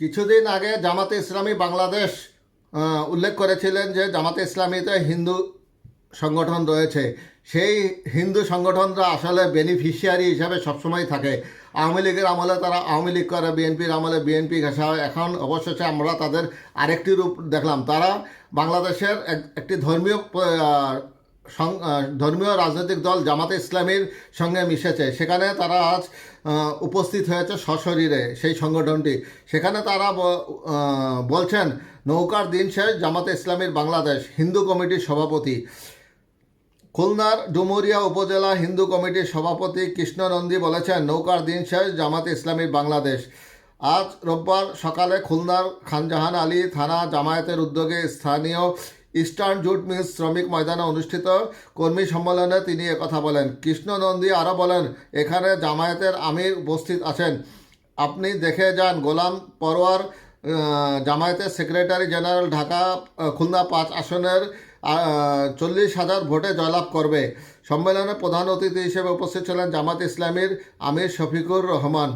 কিছুদিন আগে জামাতে ইসলামী বাংলাদেশ উল্লেখ করেছিলেন যে জামাতে ইসলামীতে হিন্দু সংগঠন রয়েছে। সেই হিন্দু সংগঠনরা আসলে বেনিফিশিয়ারি হিসাবে সবসময় থাকে। আওয়ামী লীগের আমলে তারা আওয়ামী লীগ করে, বিএনপির আমলে বিএনপি ঘেঁষা হয়। এখন অবশেষে আমরা তাদের আরেকটি রূপ দেখলাম। তারা বাংলাদেশের এক- একটি ধর্মীয় ধর্মীয় রাজনৈতিক দল জামাতে ইসলামীর সঙ্গে মিশেছে। সেখানে তারা আজ উপস্থিত হয়েছে সশরীরে সেই সংগঠনটি। সেখানে তারা বলছেন, নৌকার দিন শেষ, জামাতে ইসলামীর বাংলাদেশ, হিন্দু কমিটির সভাপতি। খুলনার ডুমুরিয়া উপজেলা হিন্দু কমিটির সভাপতি কৃষ্ণ নন্দী বলেছেন, নৌকার দিন শেষ, জামাতে ইসলামীর বাংলাদেশ। আজ রোববার সকালে খুলনার খানজাহান আলী থানা জামায়াতের উদ্যোগে স্থানীয় ইস্টার্ন জুট মিলস শ্রমিক ময়দানে অনুষ্ঠিত কর্মী সম্মেলনে তিনি একথা বলেন। কৃষ্ণ নন্দী আরও বলেন, এখানে জামায়াতের আমির উপস্থিত আছেন। আপনি দেখে যান, গোলাম পরোয়ার জামায়াতের সেক্রেটারি জেনারেল ঢাকা খুলনা পাঁচ আসনের চল্লিশ হাজার ভোটে জয়লাভ করবে। সম্মেলনে প্রধান অতিথি হিসেবে উপস্থিত ছিলেন জামাত ইসলামীর আমির শফিকুর রহমান।